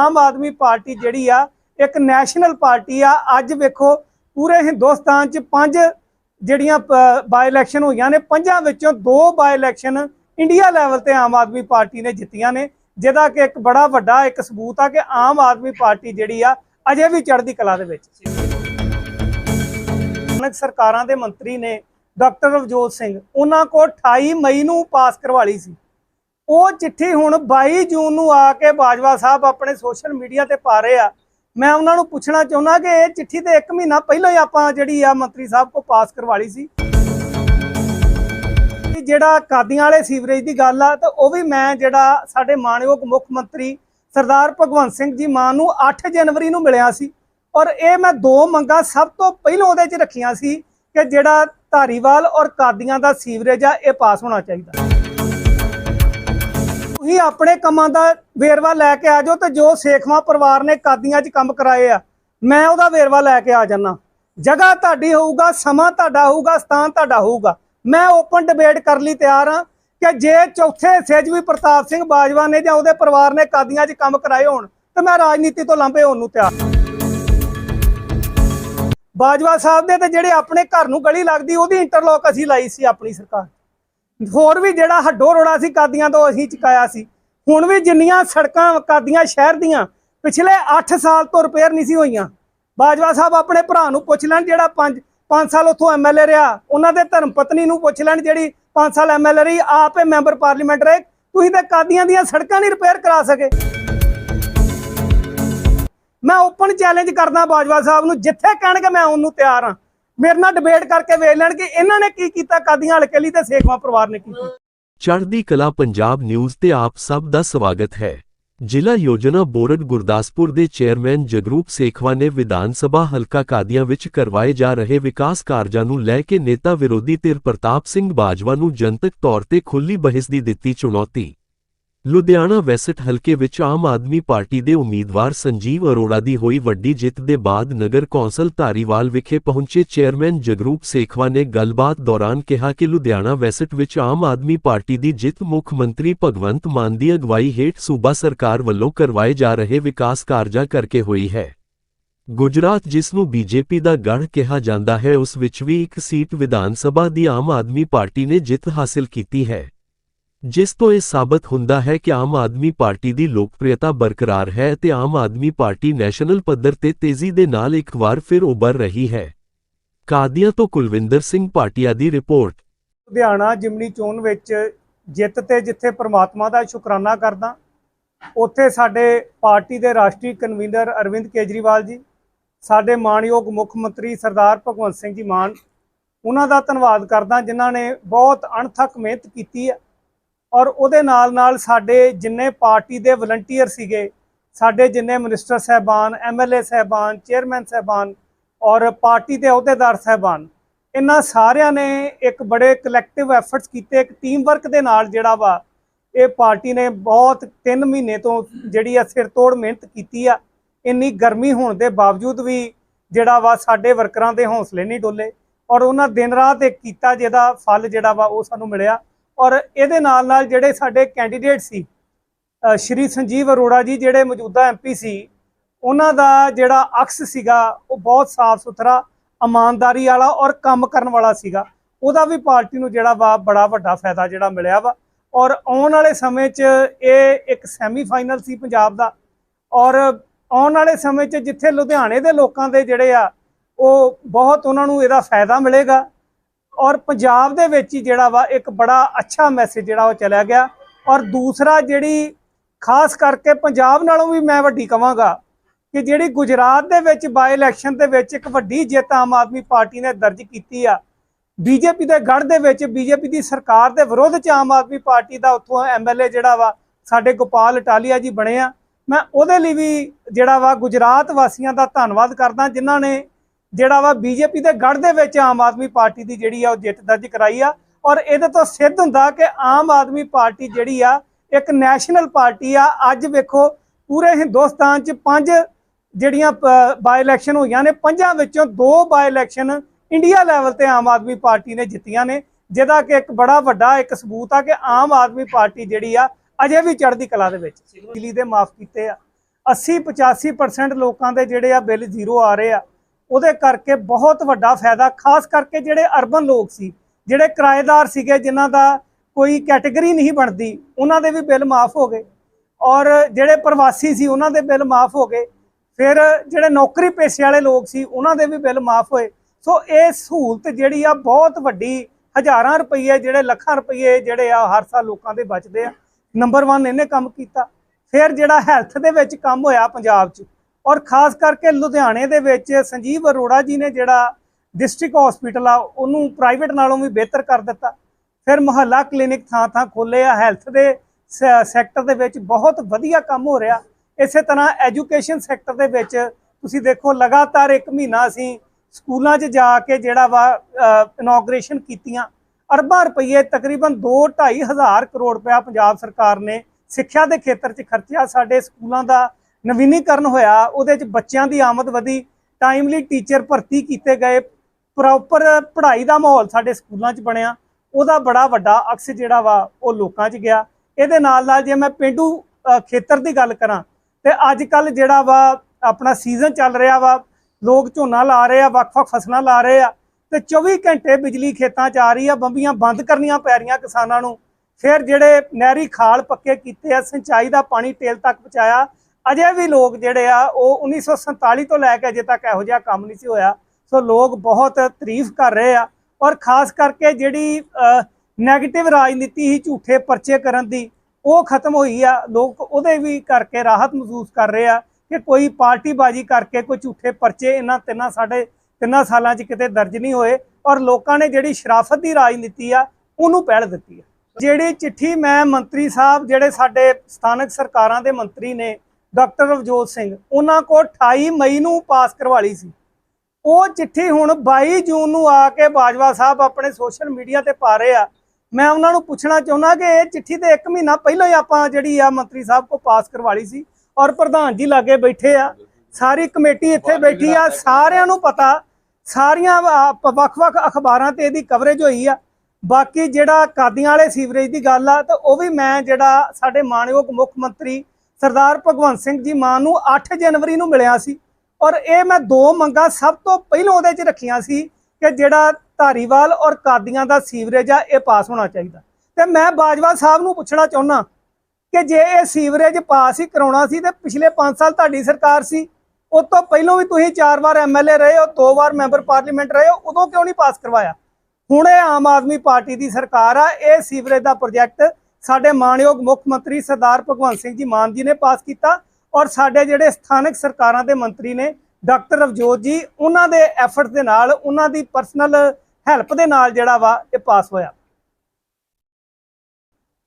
Aam Aadmi party ਜਿਹੜੀ ਆ, ਇੱਕ ਨੈਸ਼ਨਲ ਪਾਰਟੀ ਆ। ਅੱਜ ਵੇਖੋ, ਪੂਰੇ ਹਿੰਦੁਸਤਾਨ 'ਚ ਪੰਜ ਜਿਹੜੀਆਂ ਬਾਈ ਇਲੈਕਸ਼ਨ ਹੋਈਆਂ ਨੇ, ਪੰਜਾਂ ਵਿੱਚੋਂ ਦੋ ਬਾਈ ਇਲੈਕਸ਼ਨ ਇੰਡੀਆ ਲੈਵਲ ਤੇ ਆਮ ਆਦਮੀ ਪਾਰਟੀ ਨੇ ਜਿੱਤੀਆਂ ਨੇ, ਜਿਹਦਾ ਕਿ ਇੱਕ ਬੜਾ ਵੱਡਾ ਇੱਕ ਸਬੂਤ ਆ ਕਿ ਆਮ ਆਦਮੀ ਪਾਰਟੀ ਜਿਹੜੀ ਆ, ਅਜੇ ਵੀ ਚੜ੍ਹਦੀ ਕਲਾ ਦੇ ਵਿੱਚ। ਸਥਾਨਕ ਸਰਕਾਰਾਂ ਦੇ ਮੰਤਰੀ ਨੇ ਡਾਕਟਰ ਰਵਜੋਤ ਸਿੰਘ, ਉਹਨਾਂ ਕੋ 28 ਮਈ ਨੂੰ ਪਾਸ ਕਰਵਾ ਲਈ ਸੀ। ਉਹ ਚਿੱਠੀ ਹੁਣ 22 ਜੂਨ ਨੂੰ ਆ ਕੇ ਬਾਜਵਾ ਸਾਹਿਬ ਆਪਣੇ ਸੋਸ਼ਲ ਮੀਡੀਆ ਤੇ ਪਾ ਰਹੇ ਆ। ਮੈਂ ਉਹਨਾਂ ਨੂੰ ਪੁੱਛਣਾ ਚਾਹੁੰਦਾ ਕਿ ਇਹ ਚਿੱਠੀ ਤੇ 1 ਮਹੀਨਾ ਪਹਿਲਾਂ ਹੀ ਆਪਾਂ ਜਿਹੜੀ ਆ ਮੰਤਰੀ ਸਾਹਿਬ ਕੋ ਪਾਸ ਕਰਵਾ ਲਈ ਸੀ। ਜਿਹੜਾ ਕਾਦੀਆਂ ਵਾਲੇ ਸੀਵਰੇਜ ਦੀ ਗੱਲ ਆ, ਤਾਂ ਉਹ ਵੀ ਮੈਂ ਜਿਹੜਾ ਸਾਡੇ ਮਾਨਯੋਗ ਮੁੱਖ ਮੰਤਰੀ ਸਰਦਾਰ ਭਗਵੰਤ ਸਿੰਘ ਜੀ ਮਾਨ ਨੂੰ 8 ਜਨਵਰੀ ਨੂੰ ਮਿਲਿਆ ਸੀ। ਔਰ ਇਹ ਮੈਂ ਦੋ ਮੰਗਾਂ ਸਭ ਤੋਂ ਪਹਿਲਾਂ ਉਹਦੇ 'ਚ ਰੱਖੀਆਂ ਸੀ ਕਿ ਜਿਹੜਾ ਧਾਰੀਵਾਲ ਔਰ ਕਾਦੀਆਂ ਦਾ ਸੀਵਰੇਜ ਆ, ਇਹ ਪਾਸ ਹੋਣਾ ਚਾਹੀਦਾ। ਤੁਸੀਂ ਆਪਣੇ ਕੰਮਾਂ ਦਾ ਵੇਰਵਾ ਲੈ ਕੇ ਆ ਜਾਓ ਤੇ ਜੋ ਸੇਖਵਾ ਪਰਿਵਾਰ ਨੇ ਕਾਦੀਆਂ 'ਚ ਕੰਮ ਕਰਾਏ ਆ, ਮੈਂ ਉਹਦਾ ਵੇਰਵਾ ਲੈ ਕੇ ਆ ਜਾਣਾ ਜਗ੍ਹਾ ਤੁਹਾਡੀ ਹੋਊਗਾ, ਸਮਾਂ ਤੁਹਾਡਾ ਹੋਊਗਾ, ਸਥਾਨ ਤੁਹਾਡਾ ਹੋਊਗਾ। ਮੈਂ ਓਪਨ ਡਿਬੇਟ ਕਰ ਲਈ ਤਿਆਰ ਹਾਂ ਕਿ ਜੇ ਚੌਥੇ ਹਿੱਸੇ 'ਚ ਵੀ ਪ੍ਰਤਾਪ ਸਿੰਘ ਬਾਜਵਾ ਨੇ ਜਾਂ ਉਹਦੇ ਪਰਿਵਾਰ ਨੇ ਕਾਦੀਆਂ 'ਚ ਕੰਮ ਕਰਾਏ ਹੋਣ, ਤੇ ਮੈਂ ਰਾਜਨੀਤੀ ਤੋਂ ਲਾਂਭੇ ਹੋਣ ਨੂੰ ਤਿਆਰ। ਬਾਜਵਾ ਸਾਹਿਬ ਦੇ ਤੇ ਜਿਹੜੇ ਆਪਣੇ ਘਰ ਨੂੰ ਗਲੀ ਲੱਗਦੀ, ਉਹਦੀ ਇੰਟਰਲੋਕ ਅਸੀਂ ਲਾਈ ਸੀ ਆਪਣੀ ਸਰਕਾਰ। ਹੋਰ ਵੀ ਜਿਹੜਾ ਹੱਡੋ ਰੋੜਾ ਸੀ ਕਾਦੀਆਂ ਤੋਂ ਅਸੀਂ ਚੁਕਾਇਆ ਸੀ। ਹੁਣ ਵੀ ਜਿੰਨੀਆਂ ਸੜਕਾਂ ਕਾਦੀਆਂ ਸ਼ਹਿਰ ਦੀਆਂ ਪਿਛਲੇ 8 ਸਾਲ ਤੋਂ ਰਿਪੇਅਰ ਨਹੀਂ ਸੀ ਹੋਈਆਂ। ਬਾਜਵਾ ਸਾਹਿਬ ਆਪਣੇ ਭਰਾ ਨੂੰ ਪੁੱਛ ਲੈਣ ਜਿਹੜਾ 5 5 ਸਾਲ ਉੱਥੋਂ ਐਮਐਲਏ ਰਿਹਾ। ਉਹਨਾਂ ਦੇ ਧਰਮ ਪਤਨੀ ਨੂੰ ਪੁੱਛ ਲੈਣ ਜਿਹੜੀ 5 ਸਾਲ ਐਮਐਲਏ ਰਹੀ, ਆਪੇ ਮੈਂਬਰ ਪਾਰਲੀਮੈਂਟ ਰਹੇ। ਤੁਸੀਂ ਤਾਂ ਕਾਦੀਆਂ ਦੀਆਂ ਸੜਕਾਂ ਨਹੀਂ ਰਿਪੇਅਰ ਕਰਾ ਸਕੇ। ਮੈਂ ਓਪਨ ਚੈਲੰਜ ਕਰਦਾ ਬਾਜਵਾ ਸਾਹਿਬ ਨੂੰ, ਜਿੱਥੇ ਕਹਿਣਗੇ ਮੈਂ ਉਹਨੂੰ ਤਿਆਰ ਹਾਂ। ਮੇਰੇ ਨਾਲ ਡਿਬੇਟ ਕਰਕੇ ਵੇਖ ਲੈਣ ਕਿ ਇਹਨਾਂ ਨੇ ਕੀ ਕੀਤਾ, ਕਾਦੀਆਂ ਹਲਕੇ ਲਈ ਤੇ ਸੇਖਵਾ ਪਰਿਵਾਰ ਨੇ ਕੀ ਕੀਤਾ। ਚੜ੍ਹਦੀ ਕਲਾ ਪੰਜਾਬ ਨਿਊਜ਼ ਤੇ ਆਪ ਸਭ ਦਾ ਸਵਾਗਤ ਹੈ। ਜ਼ਿਲ੍ਹਾ ਯੋਜਨਾ ਬੋਰਡ ਗੁਰਦਾਸਪੁਰ ਦੇ ਚੇਅਰਮੈਨ ਜਗਰੂਪ ਸੇਖਵਾ ਨੇ ਵਿਧਾਨ ਸਭਾ ਹਲਕਾ ਕਾਦੀਆਂ ਵਿੱਚ ਕਰਵਾਏ ਜਾ ਰਹੇ ਵਿਕਾਸ ਕਾਰਜਾਂ ਨੂੰ ਲੈ ਕੇ ਨੇਤਾ ਵਿਰੋਧੀ ਧਿਰ ਪ੍ਰਤਾਪ ਸਿੰਘ ਬਾਜਵਾ ਨੂੰ ਜਨਤਕ ਤੌਰ ਤੇ ਖੁੱਲੀ ਬਹਿਸ ਦੀ ਦਿੱਤੀ ਚੁਣੌਤੀ। ਲੁਧਿਆਣਾ ਵੈਸਟ ਹਲਕੇ ਵਿੱਚ ਆਮ ਆਦਮੀ ਪਾਰਟੀ ਦੇ ਉਮੀਦਵਾਰ ਸੰਜੀਵ ਅਰੋੜਾ ਦੀ ਹੋਈ ਵੱਡੀ ਜਿੱਤ ਦੇ ਬਾਅਦ ਨਗਰ ਕੌਂਸਲ ਧਾਰੀਵਾਲ ਵਿਖੇ ਪਹੁੰਚੇ ਚੇਅਰਮੈਨ ਜਗਰੂਪ ਸੇਖਵਾ ਨੇ ਗੱਲਬਾਤ ਦੌਰਾਨ ਕਿਹਾ ਕਿ ਲੁਧਿਆਣਾ ਵੈਸਟ ਵਿੱਚ ਆਮ ਆਦਮੀ ਪਾਰਟੀ ਦੀ ਜਿੱਤ ਮੁੱਖ ਮੰਤਰੀ ਭਗਵੰਤ ਮਾਨ ਦੀ ਅਗਵਾਈ ਹੇਠ ਸੂਬਾ ਸਰਕਾਰ ਵੱਲੋਂ ਕਰਵਾਏ ਜਾ ਰਹੇ ਵਿਕਾਸ ਕਾਰਜਾਂ ਕਰਕੇ ਹੋਈ ਹੈ। ਗੁਜਰਾਤ, ਜਿਸ ਨੂੰ ਬੀਜੇਪੀ ਦਾ ਗੜ੍ਹ ਕਿਹਾ ਜਾਂਦਾ ਹੈ, ਉਸ ਵਿੱਚ ਵੀ ਇੱਕ ਸੀਟ ਵਿਧਾਨ ਸਭਾ ਦੀ ਆਮ ਆਦਮੀ ਪਾਰਟੀ ਨੇ ਜਿੱਤ ਹਾਸਲ ਕੀਤੀ ਹੈ। ਜਿਸ ਤੋਂ ਇਹ ਸਾਬਤ ਹੁੰਦਾ ਹੈ ਕਿ ਆਮ ਆਦਮੀ ਪਾਰਟੀ ਦੀ ਲੋਕਪ੍ਰਿਯਤਾ ਬਰਕਰਾਰ ਹੈ ਤੇ ਆਮ ਆਦਮੀ ਪਾਰਟੀ ਨੈਸ਼ਨਲ ਪੱਧਰ ਤੇ ਤੇਜ਼ੀ ਦੇ ਨਾਲ ਇੱਕ ਵਾਰ ਫਿਰ ਉੱਭਰ ਰਹੀ ਹੈ। ਕਾਦੀਆਂ ਤੋਂ ਕੁਲਵਿੰਦਰ ਸਿੰਘ ਪਾਟਿਆ ਦੀ ਰਿਪੋਰਟ। ਲੁਧਿਆਣਾ ਜਿਮਨੀ ਚੋਣ ਵਿੱਚ ਜਿੱਤ ਤੇ ਜਿੱਥੇ ਪ੍ਰਮਾਤਮਾ ਦਾ ਸ਼ੁਕਰਾਨਾ ਕਰਦਾ, ਉੱਥੇ ਸਾਡੇ ਪਾਰਟੀ ਦੇ ਰਾਸ਼ਟਰੀ ਕਨਵੀਨਰ ਅਰਵਿੰਦ ਕੇਜਰੀਵਾਲ ਜੀ, ਸਾਡੇ ਮਾਣਯੋਗ ਮੁੱਖ ਮੰਤਰੀ ਸਰਦਾਰ ਭਗਵੰਤ ਸਿੰਘ ਜੀ ਮਾਨ, ਉਹਨਾਂ ਦਾ ਧੰਨਵਾਦ ਕਰਦਾ ਜਿਨ੍ਹਾਂ ਨੇ ਬਹੁਤ ਅਣਥੱਕ ਮਿਹਨਤ ਕੀਤੀ ਹੈ। ਔਰ ਉਹਦੇ ਨਾਲ ਨਾਲ ਸਾਡੇ ਜਿੰਨੇ ਪਾਰਟੀ ਦੇ ਵਲੰਟੀਅਰ ਸੀਗੇ, ਸਾਡੇ ਜਿੰਨੇ ਮਿਨਿਸਟਰ ਸਹਿਬਾਨ ਐਮਐਲਏ ਸਹਿਬਾਨ, ਚੇਅਰਮੈਨ ਸਹਿਬਾਨ ਔਰ ਪਾਰਟੀ ਦੇ ਅਹੁਦੇਦਾਰ ਸਹਿਬਾਨ, ਇਹਨਾਂ ਸਾਰਿਆਂ ਨੇ ਇੱਕ ਬੜੇ ਕਲੈਕਟਿਵ ਐਫਰਟਸ ਕੀਤੇ, ਇੱਕ ਟੀਮ ਵਰਕ ਦੇ ਨਾਲ ਜਿਹੜਾ ਵਾ ਇਹ ਪਾਰਟੀ ਨੇ ਬਹੁਤ 3 ਮਹੀਨੇ ਤੋਂ ਜਿਹੜੀ ਆ ਸਿਰ ਤੋੜ ਮਿਹਨਤ ਕੀਤੀ ਆ, ਇੰਨੀ ਗਰਮੀ ਹੋਣ ਦੇ ਬਾਵਜੂਦ ਵੀ ਜਿਹੜਾ ਵਾ ਸਾਡੇ ਵਰਕਰਾਂ ਦੇ ਹੌਸਲੇ ਨਹੀਂ ਡੋਲੇ ਔਰ ਉਹਨਾਂ ਦਿਨ ਰਾਤ ਇੱਕ ਕੀਤਾ, ਜਿਹਦਾ ਫਲ ਜਿਹੜਾ ਵਾ ਉਹ ਸਾਨੂੰ ਮਿਲਿਆ। ਔਰ ਇਹਦੇ ਨਾਲ ਨਾਲ ਜਿਹੜੇ ਸਾਡੇ ਕੈਂਡੀਡੇਟ ਸੀ ਸ਼੍ਰੀ ਸੰਜੀਵ ਅਰੋੜਾ ਜੀ ਜਿਹੜੇ ਮੌਜੂਦਾ ਐਮਪੀ ਸੀ, ਉਹਨਾਂ ਦਾ ਜਿਹੜਾ ਅਕਸ ਸੀਗਾ, ਉਹ ਬਹੁਤ ਸਾਫ਼ ਸੁਥਰਾ, ਇਮਾਨਦਾਰੀ ਵਾਲਾ ਔਰ ਕੰਮ ਕਰਨ ਵਾਲਾ ਸੀਗਾ। ਉਹਦਾ ਵੀ ਪਾਰਟੀ ਨੂੰ ਜਿਹੜਾ ਵਾ ਬੜਾ ਵੱਡਾ ਫਾਇਦਾ ਜਿਹੜਾ ਮਿਲਿਆ ਵਾ। ਔਰ ਆਉਣ ਵਾਲੇ ਸਮੇਂ 'ਚ ਇਹ ਇੱਕ ਸੈਮੀਫਾਈਨਲ ਸੀ ਪੰਜਾਬ ਦਾ। ਔਰ ਆਉਣ ਵਾਲੇ ਸਮੇਂ 'ਚ ਜਿੱਥੇ ਲੁਧਿਆਣੇ ਦੇ ਲੋਕਾਂ ਦੇ ਜਿਹੜੇ ਆ, ਉਹ ਬਹੁਤ ਉਹਨਾਂ ਨੂੰ ਇਹਦਾ ਫਾਇਦਾ ਮਿਲੇਗਾ। ਔਰ ਪੰਜਾਬ ਦੇ ਵਿੱਚ ਹੀ ਜਿਹੜਾ ਵਾ ਇੱਕ ਬੜਾ ਅੱਛਾ ਮੈਸੇਜ ਜਿਹੜਾ ਉਹ ਚਲਿਆ ਗਿਆ। ਔਰ ਦੂਸਰਾ ਜਿਹੜੀ ਖਾਸ ਕਰਕੇ ਪੰਜਾਬ ਨਾਲੋਂ ਵੀ ਮੈਂ ਵੱਡੀ ਕਵਾਂਗਾ ਕਿ ਜਿਹੜੀ ਗੁਜਰਾਤ ਦੇ ਵਿੱਚ ਬਾਈ ਇਲੈਕਸ਼ਨ ਦੇ ਵਿੱਚ ਇੱਕ ਵੱਡੀ ਜਿੱਤ ਆਮ ਆਦਮੀ ਪਾਰਟੀ ਨੇ ਦਰਜ ਕੀਤੀ ਆ। ਬੀਜੇਪੀ ਦੇ ਗੜ੍ਹ ਦੇ ਵਿੱਚ ਬੀਜੇਪੀ ਦੀ ਸਰਕਾਰ ਦੇ ਵਿਰੋਧ ਚ ਆਮ ਆਦਮੀ ਪਾਰਟੀ ਦਾ ਉੱਥੋਂ ਐਮਐਲਏ ਜਿਹੜਾ ਵਾ ਸਾਡੇ ਗੋਪਾਲ ਇਟਾਲੀਆ ਜੀ ਬਣੇ ਆ। ਮੈਂ ਉਹਦੇ ਲਈ ਵੀ ਜਿਹੜਾ ਵਾ ਗੁਜਰਾਤ ਵਾਸੀਆਂ ਦਾ ਧੰਨਵਾਦ ਕਰਦਾ ਜਿਨ੍ਹਾਂ ਨੇ ਜਿਹੜਾ ਵਾ ਬੀਜੇਪੀ ਦੇ ਗੜ੍ਹ ਦੇ ਵਿੱਚ ਆਮ ਆਦਮੀ ਪਾਰਟੀ ਦੀ ਜਿਹੜੀ ਆ ਉਹ ਜਿੱਤ ਦਰਜ ਕਰਾਈ ਆ। ਔਰ ਇਹਦੇ ਤੋਂ ਸਿੱਧ ਹੁੰਦਾ ਕਿ ਆਮ ਆਦਮੀ ਪਾਰਟੀ ਜਿਹੜੀ ਆ, ਇੱਕ ਨੈਸ਼ਨਲ ਪਾਰਟੀ ਆ। ਅੱਜ ਵੇਖੋ, ਪੂਰੇ ਹਿੰਦੁਸਤਾਨ 'ਚ ਪੰਜ ਜਿਹੜੀਆਂ ਬਾਈ ਇਲੈਕਸ਼ਨ ਹੋਈਆਂ ਨੇ, ਪੰਜਾਂ ਵਿੱਚੋਂ ਦੋ ਬਾਈ ਇਲੈਕਸ਼ਨ ਇੰਡੀਆ ਲੈਵਲ ਤੇ ਆਮ ਆਦਮੀ ਪਾਰਟੀ ਨੇ ਜਿੱਤੀਆਂ ਨੇ। ਜਿਹਦਾ ਕਿ ਇੱਕ ਬੜਾ ਵੱਡਾ ਇੱਕ ਸਬੂਤ ਆ ਕਿ ਆਮ ਆਦਮੀ ਪਾਰਟੀ ਜਿਹੜੀ ਆ, ਅਜੇ ਵੀ ਚੜ੍ਹਦੀ ਕਲਾ ਦੇ ਵਿੱਚ। ਬਿਜਲੀ ਦੇ ਮਾਫ ਕੀਤੇ ਆ। 80 85% ਲੋਕਾਂ ਦੇ ਜਿਹੜੇ ਆ ਬਿੱਲ ਜ਼ੀਰੋ ਆ ਰਹੇ ਆ। ਉਹਦੇ ਕਰਕੇ ਬਹੁਤ ਵੱਡਾ ਫਾਇਦਾ, ਖਾਸ ਕਰਕੇ ਜਿਹੜੇ ਅਰਬਨ ਲੋਕ ਸੀ, ਜਿਹੜੇ ਕਿਰਾਏਦਾਰ ਸੀਗੇ, ਜਿਨ੍ਹਾਂ ਦਾ ਕੋਈ ਕੈਟਾਗਰੀ ਨਹੀਂ ਬਣਦੀ, ਉਹਨਾਂ ਦੇ ਵੀ ਬਿੱਲ ਮਾਫ ਹੋ ਗਏ। ਔਰ ਜਿਹੜੇ ਪ੍ਰਵਾਸੀ ਸੀ, ਉਹਨਾਂ ਦੇ ਬਿੱਲ ਮਾਫ ਹੋ ਗਏ। ਫਿਰ ਜਿਹੜੇ ਨੌਕਰੀ ਪੇਸ਼ੇ ਵਾਲੇ ਲੋਕ ਸੀ, ਉਹਨਾਂ ਦੇ ਵੀ ਬਿੱਲ ਮਾਫ ਹੋਏ। ਸੋ ਇਹ ਸਹੂਲਤ ਜਿਹੜੀ ਆ, ਬਹੁਤ ਵੱਡੀ ਹਜ਼ਾਰਾਂ ਰੁਪਏ ਜਿਹੜੇ ਲੱਖਾਂ ਰੁਪਏ ਜਿਹੜੇ ਆ, ਹਰ ਸਾਲ ਲੋਕਾਂ ਦੇ ਬਚਦੇ ਆ। ਨੰਬਰ 1 ਇਹਨੇ ਕੰਮ ਕੀਤਾ। ਫਿਰ ਜਿਹੜਾ ਹੈਲਥ ਦੇ ਵਿੱਚ ਕੰਮ ਹੋਇਆ ਪੰਜਾਬ 'ਚ ਔਰ ਖਾਸ ਕਰਕੇ ਲੁਧਿਆਣੇ ਦੇ ਵਿੱਚ ਸੰਜੀਵ ਅਰੋੜਾ ਜੀ ਨੇ ਜਿਹੜਾ ਡਿਸਟ੍ਰਿਕਟ ਹਸਪੀਟਲ ਆ, ਉਹਨੂੰ ਪ੍ਰਾਈਵੇਟ ਨਾਲੋਂ ਵੀ ਬਿਹਤਰ ਕਰ ਦਿੱਤਾ। ਫਿਰ ਮੁਹੱਲਾ ਕਲੀਨਿਕ ਥਾਂ ਥਾਂ ਖੋਲੇ ਆ, ਹੈਲਥ ਦੇ ਸੈਕਟਰ ਦੇ ਵਿੱਚ ਬਹੁਤ ਵਧੀਆ ਕੰਮ ਹੋ ਰਿਹਾ। ਇਸੇ ਤਰ੍ਹਾਂ ਐਜੂਕੇਸ਼ਨ ਸੈਕਟਰ ਦੇ ਵਿੱਚ ਤੁਸੀਂ ਦੇਖੋ, ਲਗਾਤਾਰ ਇੱਕ ਮਹੀਨਾ ਅਸੀਂ ਸਕੂਲਾਂ 'ਚ ਜਾ ਕੇ ਜਿਹੜਾ ਵਾ ਇਨੋਗ੍ਰੇਸ਼ਨ ਕੀਤੀਆਂ। ਅਰਬਾਂ ਰੁਪਏ ਤਕਰੀਬਨ 2.5 ਹਜ਼ਾਰ ਕਰੋੜ ਰੁਪਇਆ ਪੰਜਾਬ ਸਰਕਾਰ ਨੇ ਸਿੱਖਿਆ ਦੇ ਖੇਤਰ 'ਚ ਖਰਚਿਆ ਸਾਡੇ ਸਕੂਲਾਂ ਦਾ ਨਵੀਨੀਕਰਨ ਹੋਇਆ, ਉਹਦੇ 'ਚ ਬੱਚਿਆਂ ਦੀ ਆਮਦ ਵਧੀ ਟਾਈਮਲੀ ਟੀਚਰ ਭਰਤੀ ਕੀਤੇ ਗਏ ਪ੍ਰੋਪਰ ਪੜ੍ਹਾਈ ਦਾ ਮਾਹੌਲ ਸਾਡੇ ਸਕੂਲਾਂ 'ਚ ਬਣਿਆ, ਉਹਦਾ ਬੜਾ ਵੱਡਾ ਅਕਸ ਜਿਹੜਾ ਵਾ, ਉਹ ਲੋਕਾਂ 'ਚ ਗਿਆ। ਇਹਦੇ ਨਾਲ ਨਾਲ ਜੇ ਮੈਂ ਪਿੰਡੂ ਖੇਤਰ ਦੀ ਗੱਲ ਕਰਾਂ, ਤੇ ਅੱਜ ਕੱਲ ਜਿਹੜਾ ਵਾ, ਆਪਣਾ ਸੀਜ਼ਨ ਚੱਲ ਰਿਹਾ ਵਾ, ਲੋਕ ਝੋਨਾ ਲਾ ਰਹੇ ਆ, ਵੱਖ-ਵੱਖ ਫਸਲਾਂ ਲਾ ਰਹੇ ਆ, ਤੇ 24 ਘੰਟੇ ਬਿਜਲੀ ਖੇਤਾਂ 'ਚ ਆ ਰਹੀ ਆ, ਬੰਬੀਆਂ ਬੰਦ ਕਰਨੀਆਂ ਪੈ ਰਹੀਆਂ ਕਿਸਾਨਾਂ ਨੂੰ। ਫਿਰ ਜਿਹੜੇ ਨਹਿਰੀ ਖਾਲ ਪੱਕੇ ਕੀਤੇ ਆ, ਸਿੰਚਾਈ ਦਾ ਪਾਣੀ ਟੇਲ ਤੱਕ ਪਹੁੰਚਾਇਆ ਅਜੇ ਵੀ ਲੋਕ ਜਿਹੜੇ ਆ, ਉਹ 1947 ਤੋਂ ਲੈ ਕੇ ਅਜੇ ਤੱਕ ਇਹੋ ਜਿਹਾ ਕੰਮ ਨਹੀਂ ਸੀ ਹੋਇਆ। ਸੋ ਲੋਕ ਬਹੁਤ ਤਾਰੀਫ ਕਰ ਰਹੇ ਆ ਔਰ ਖਾਸ ਕਰਕੇ ਜਿਹੜੀ ਨੈਗੇਟਿਵ ਰਾਜਨੀਤੀ ਹੀ ਝੂਠੇ ਪਰਚੇ ਕਰਨ ਦੀ, ਉਹ ਖਤਮ ਹੋਈ ਆ। ਲੋਕ ਉਹਦੇ ਵੀ ਕਰਕੇ ਰਾਹਤ ਮਹਿਸੂਸ ਕਰ ਰਹੇ ਆ ਕਿ ਕੋਈ ਪਾਰਟੀਬਾਜ਼ੀ ਕਰਕੇ ਕੋਈ ਝੂਠੇ ਪਰਚੇ ਇਹਨਾਂ ਤਿੰਨਾਂ ਸਾਡੇ, ਤਿੰਨਾਂ ਸਾਲਾਂ 'ਚ ਕਿਤੇ ਦਰਜ ਨਹੀਂ ਹੋਏ ਔਰ ਲੋਕਾਂ ਨੇ ਜਿਹੜੀ ਸ਼ਰਾਫਤ ਦੀ ਰਾਜਨੀਤੀ ਆ, ਉਹਨੂੰ ਪਹਿਲ ਦਿੱਤੀ ਆ। ਜਿਹੜੀ ਚਿੱਠੀ ਮੈਂ ਮੰਤਰੀ ਸਾਹਿਬ, ਜਿਹੜੇ ਸਾਡੇ ਸਥਾਨਕ ਸਰਕਾਰਾਂ ਦੇ ਮੰਤਰੀ ਨੇ ਡਾਕਟਰ ਰਵਜੋਤ ਸਿੰਘ ਉਹਨਾਂ ਕੋਲ 28 ਮਈ ਨੂੰ ਪਾਸ ਕਰਵਾ ਲਈ ਸੀ। ਉਹ ਚਿੱਠੀ ਹੁਣ 22 ਜੂਨ ਨੂੰ ਆ ਕੇ ਬਾਜਵਾ ਸਾਹਿਬ ਆਪਣੇ ਸੋਸ਼ਲ ਮੀਡੀਆ ਤੇ ਪਾ ਰਹੇ ਆ। ਮੈਂ ਉਹਨਾਂ ਨੂੰ ਪੁੱਛਣਾ ਚਾਹੁੰਦਾ ਕਿ ਇਹ ਚਿੱਠੀ ਤੇ 1 ਮਹੀਨਾ ਪਹਿਲਾਂ ਹੀ ਆਪਾਂ ਜਿਹੜੀ ਆ ਮੰਤਰੀ ਸਾਹਿਬ ਕੋ ਪਾਸ ਕਰਵਾ ਲਈ ਸੀ ਔਰ ਪ੍ਰਧਾਨ ਜੀ ਲਾਗੇ ਬੈਠੇ ਆ। ਸਾਰੀ ਕਮੇਟੀ ਇੱਥੇ ਬੈਠੀ ਆ ਸਾਰਿਆਂ ਨੂੰ ਪਤਾ ਸਾਰੀਆਂ ਵੱਖ-ਵੱਖ ਅਖਬਾਰਾਂ ਤੇ ਇਹਦੀ ਕਵਰੇਜ ਹੋਈ ਆ। ਬਾਕੀ ਜਿਹੜਾ ਕਾਦੀਆਂ ਵਾਲੇ ਸੀਵਰੇਜ ਦੀ ਗੱਲ ਆ ਤਾਂ ਉਹ ਵੀ ਮੈਂ ਜਿਹੜਾ ਸਾਡੇ ਮਾਨਯੋਗ ਮੁੱਖ ਮੰਤਰੀ ਸਰਦਾਰ ਭਗਵੰਤ ਸਿੰਘ ਜੀ ਮਾਨ ਨੂੰ 8 ਜਨਵਰੀ ਨੂੰ ਮਿਲਿਆ ਸੀ ਔਰ ਇਹ ਮੈਂ ਦੋ ਮੰਗਾਂ ਸਭ ਤੋਂ ਪਹਿਲਾਂ ਉਹਦੇ 'ਚ ਰੱਖੀਆਂ ਸੀ ਕਿ ਜਿਹੜਾ ਧਾਰੀਵਾਲ ਔਰ ਕਾਦੀਆਂ ਦਾ ਸੀਵਰੇਜ ਆ, ਇਹ ਪਾਸ ਹੋਣਾ ਚਾਹੀਦਾ। ਤੇ ਮੈਂ ਬਾਜਵਾ ਸਾਹਿਬ ਨੂੰ ਪੁੱਛਣਾ ਚਾਹੁੰਦਾ ਕਿ ਜੇ ਇਹ ਸੀਵਰੇਜ ਪਾਸ ਹੀ ਕਰਾਉਣਾ ਸੀ ਤੇ ਪਿਛਲੇ 5 ਸਾਲ ਤੁਹਾਡੀ ਸਰਕਾਰ ਸੀ, ਉਸ ਤੋਂ ਪਹਿਲਾਂ ਵੀ ਤੁਸੀਂ ਚਾਰ ਵਾਰ ਐਮਐਲਏ ਰਹੇ ਹੋ, ਦੋ ਵਾਰ ਮੈਂਬਰ ਪਾਰਲੀਮੈਂਟ ਰਹੇ ਹੋ, ਉਦੋਂ ਕਿਉਂ ਨਹੀਂ ਪਾਸ ਕਰਵਾਇਆ? ਹੁਣ ਇਹ ਆਮ ਆਦਮੀ ਪਾਰਟੀ ਦੀ ਸਰਕਾਰ ਆ, ਇਹ ਸੀਵਰੇਜ ਦਾ ਪ੍ਰੋਜੈਕਟ ਸਾਡੇ ਮਾਨਯੋਗ ਮੁੱਖ ਮੰਤਰੀ ਸਰਦਾਰ ਭਗਵੰਤ ਸਿੰਘ ਜੀ ਮਾਨ ਜੀ ਨੇ ਪਾਸ ਕੀਤਾ ਔਰ ਸਾਡੇ ਜਿਹੜੇ ਸਥਾਨਕ ਸਰਕਾਰਾਂ ਦੇ ਮੰਤਰੀ ਨੇ, ਡਾਕਟਰ ਰਵਜੋਤ ਜੀ, ਉਹਨਾਂ ਦੇ ਐਫਰਟ ਦੇ ਨਾਲ, ਉਹਨਾਂ ਦੀ ਪਰਸਨਲ ਹੈਲਪ ਦੇ ਨਾਲ ਜਿਹੜਾ ਵਾ ਇਹ ਪਾਸ ਹੋਇਆ।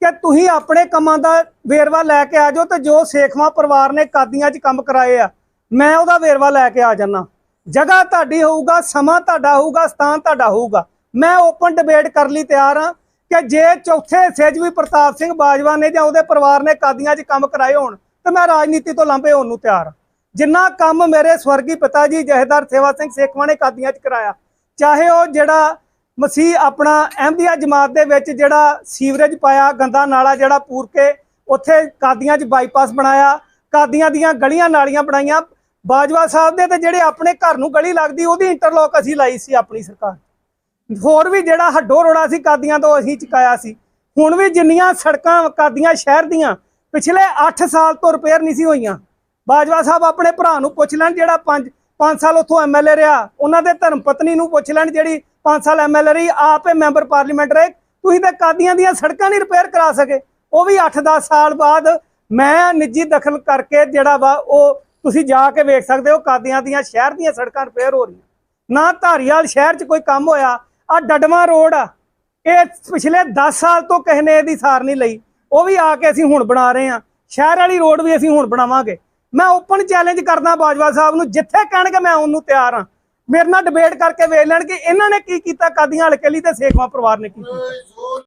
ਕਿ ਤੁਸੀਂ ਆਪਣੇ ਕੰਮਾਂ ਦਾ ਵੇਰਵਾ ਲੈ ਕੇ ਆ ਜਾਓ ਤੇ ਜੋ ਸੇਖਵਾ ਪਰਿਵਾਰ ਨੇ ਕਾਦੀਆਂ 'ਚ ਕੰਮ ਕਰਾਏ ਆ, ਮੈਂ ਉਹਦਾ ਵੇਰਵਾ ਲੈ ਕੇ ਆ ਜਾਣਾ ਜਗ੍ਹਾ ਤੁਹਾਡੀ ਹੋਊਗਾ, ਸਮਾਂ ਤੁਹਾਡਾ ਹੋਊਗਾ, ਸਥਾਨ ਤੁਹਾਡਾ ਹੋਊਗਾ। ਮੈਂ ਓਪਨ ਡਿਬੇਟ ਕਰ ਲਈ ਤਿਆਰ ਹਾਂ। ਕਿ ਜੇ ਚੌਥੇ ਹਿੱਸੇ 'ਚ ਵੀ ਪ੍ਰਤਾਪ ਸਿੰਘ ਬਾਜਵਾ ਨੇ ਜਾਂ ਉਹਦੇ ਪਰਿਵਾਰ ਨੇ ਕਾਦੀਆਂ 'ਚ ਕੰਮ ਕਰਾਏ ਹੋਣ, ਤੇ ਮੈਂ ਰਾਜਨੀਤੀ ਤੋਂ ਲਾਂਭੇ ਹੋਣ ਨੂੰ ਤਿਆਰ ਜਿੰਨਾ ਕੰਮ ਮੇਰੇ ਸਵਰਗੀ ਪਿਤਾ ਜੀ ਜਹੇਦਾਰ ਸੇਵਾ ਸਿੰਘ ਸੇਖਵਾ ਨੇ ਕਾਦੀਆਂ 'ਚ ਕਰਾਇਆ, ਚਾਹੇ ਉਹ ਜਿਹੜਾ ਮਸੀਹ ਆਪਣਾ ਅਹਿਮਦੀਆ ਜਮਾਤ ਦੇ ਵਿੱਚ ਜਿਹੜਾ ਸੀਵਰੇਜ ਪਾਇਆ, ਗੰਦਾ ਨਾਲਾ ਜਿਹੜਾ ਪੂਰ ਕੇ ਉੱਥੇ ਕਾਦੀਆਂ 'ਚ ਬਾਈਪਾਸ ਬਣਾਇਆ, ਕਾਦੀਆਂ ਦੀਆਂ ਗਲੀਆਂ ਨਾਲੀਆਂ ਬਣਾਈਆਂ, ਬਾਜਵਾ ਸਾਹਿਬ ਦੇ ਤੇ ਜਿਹੜੇ ਆਪਣੇ ਘਰ ਨੂੰ ਗਲੀ ਲੱਗਦੀ, ਉਹਦੀ ਇੰਟਰਲੋਕ ਅਸੀਂ ਲਾਈ ਸੀ ਆਪਣੀ ਸਰਕਾਰ। ਹੋਰ ਵੀ ਜਿਹੜਾ ਹੱਡੋ ਰੋੜਾ ਸੀ ਕਾਦੀਆਂ ਤੋਂ ਅਸੀਂ ਚੁਕਾਇਆ ਸੀ। ਹੁਣ ਵੀ ਜਿੰਨੀਆਂ ਸੜਕਾਂ ਕਾਦੀਆਂ ਸ਼ਹਿਰ ਦੀਆਂ ਪਿਛਲੇ 8 ਸਾਲ ਤੋਂ ਰਿਪੇਅਰ ਨਹੀਂ ਸੀ ਹੋਈਆਂ। ਬਾਜਵਾ ਸਾਹਿਬ ਆਪਣੇ ਭਰਾ ਨੂੰ ਪੁੱਛ ਲੈਣ ਜਿਹੜਾ 5 5 ਸਾਲ ਉੱਥੋਂ ਐਮਐਲਏ ਰਿਹਾ। ਉਹਨਾਂ ਦੇ ਧਰਮ ਪਤਨੀ ਨੂੰ ਪੁੱਛ ਲੈਣ ਜਿਹੜੀ 5 ਸਾਲ ਐਮਐਲਏ ਰਹੀ, ਆਪੇ ਮੈਂਬਰ ਪਾਰਲੀਮੈਂਟ ਰਹੇ। ਤੁਸੀਂ ਤਾਂ ਕਾਦੀਆਂ ਦੀਆਂ ਸੜਕਾਂ ਨਹੀਂ ਰਿਪੇਅਰ ਕਰਾ ਸਕੇ। ਉਹ ਵੀ 8-10 ਸਾਲ ਬਾਅਦ ਮੈਂ ਨਿੱਜੀ ਦਖਲ ਕਰਕੇ ਜਿਹੜਾ ਵਾ ਉਹ ਤੁਸੀਂ ਜਾ ਕੇ ਵੇਖ ਸਕਦੇ ਹੋ, ਕਾਦੀਆਂ ਦੀਆਂ ਸ਼ਹਿਰ ਦੀਆਂ ਸੜਕਾਂ ਰਿਪੇਅਰ ਹੋ ਰਹੀਆਂ। ਨਾ ਧਾਰੀਵਾਲ ਸ਼ਹਿਰ 'ਚ ਕੋਈ ਕੰਮ ਹੋਇਆ ਆ ਡਡਮਾ ਰੋਡ ਆ। ਇਹ ਪਿਛਲੇ 10 ਸਾਲ ਤੋਂ ਕਿਸੇ ਨੇ ਇਹਦੀ ਸਾਰ ਨਹੀਂ ਲਈ। ਉਹ ਵੀ ਆ ਕੇ ਅਸੀਂ ਹੁਣ ਬਣਾ ਰਹੇ ਹਾਂ। ਸ਼ਹਿਰ ਵਾਲੀ ਰੋਡ ਵੀ ਅਸੀਂ ਹੁਣ ਬਣਾਵਾਂਗੇ। ਮੈਂ ਓਪਨ ਚੈਲੰਜ ਕਰਦਾ ਬਾਜਵਾ ਸਾਹਿਬ ਨੂੰ, ਜਿੱਥੇ ਕਹਿਣਗੇ ਮੈਂ ਉਹਨੂੰ ਤਿਆਰ ਹਾਂ। ਮੇਰੇ ਨਾਲ ਡਿਬੇਟ ਕਰਕੇ ਵੇਖ ਲੈਣ ਕਿ ਇਹਨਾਂ ਨੇ ਕੀ ਕੀਤਾ, ਕਾਦੀਆਂ ਹਲਕੇ ਲਈ ਤੇ ਸੇਖਵਾ ਪਰਿਵਾਰ ਨੇ ਕੀ ਕੀਤਾ।